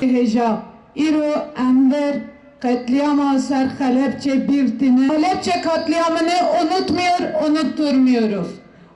Heja, İro, Enver, katliam Asar, Halepçe, Birtini. Halepçe katliamını unutmuyor, unutturmuyoruz.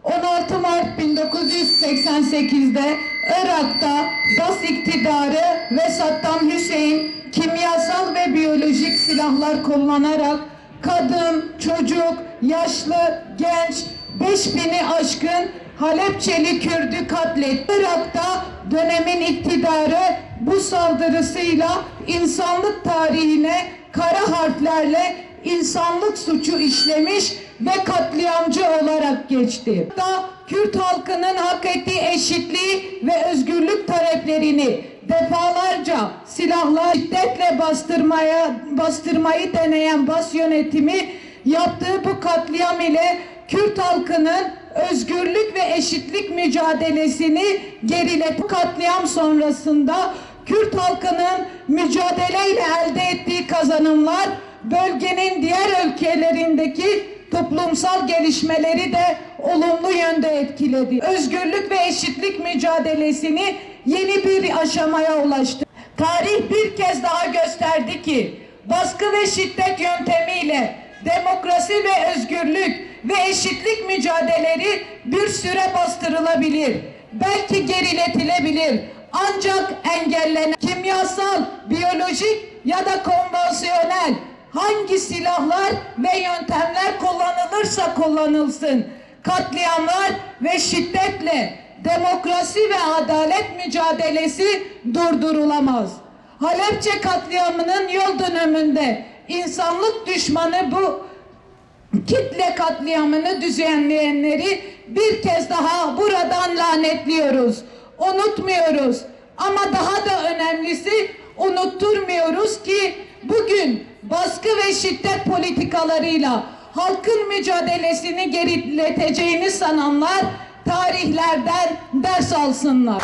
16 Mart 1988'de Irak'ta Bas iktidarı ve Saddam Hüseyin kimyasal ve biyolojik silahlar kullanarak kadın, çocuk, yaşlı, genç 5000'i aşkın Halepçeli Kürdü katletti. Irak'ta dönemin iktidarı bu saldırısıyla insanlık tarihine kara harflerle insanlık suçu işlemiş ve katliamcı olarak geçti. Da Kürt halkının hak ettiği eşitliği ve özgürlük taleplerini defalarca silahla şiddetle bastırmaya bastırmayı deneyen bas yönetimi yaptığı bu katliam ile Kürt halkının özgürlük ve eşitlik mücadelesini geriledi. Bu katliam sonrasında Kürt halkının mücadeleyle elde ettiği kazanımlar bölgenin diğer ülkelerindeki toplumsal gelişmeleri de olumlu yönde etkiledi. Özgürlük ve eşitlik mücadelesini yeni bir aşamaya ulaştı. Tarih bir kez daha gösterdi ki baskı ve şiddet yöntemiyle demokrasi ve özgürlük ve eşitlik mücadeleleri bir süre bastırılabilir. Belki geriletilebilir. Ancak engellenen kimyasal, biyolojik ya da konvansiyonel hangi silahlar ve yöntemler kullanılırsa kullanılsın katliamlar ve şiddetle demokrasi ve adalet mücadelesi durdurulamaz. Halepçe katliamının yol dönümünde insanlık düşmanı bu kitle katliamını düzenleyenleri bir kez daha buradan lanetliyoruz. Unutmuyoruz. Ama daha da önemlisi unutturmuyoruz ki bugün baskı ve şiddet politikalarıyla halkın mücadelesini gerileteceğini sananlar tarihlerden ders alsınlar.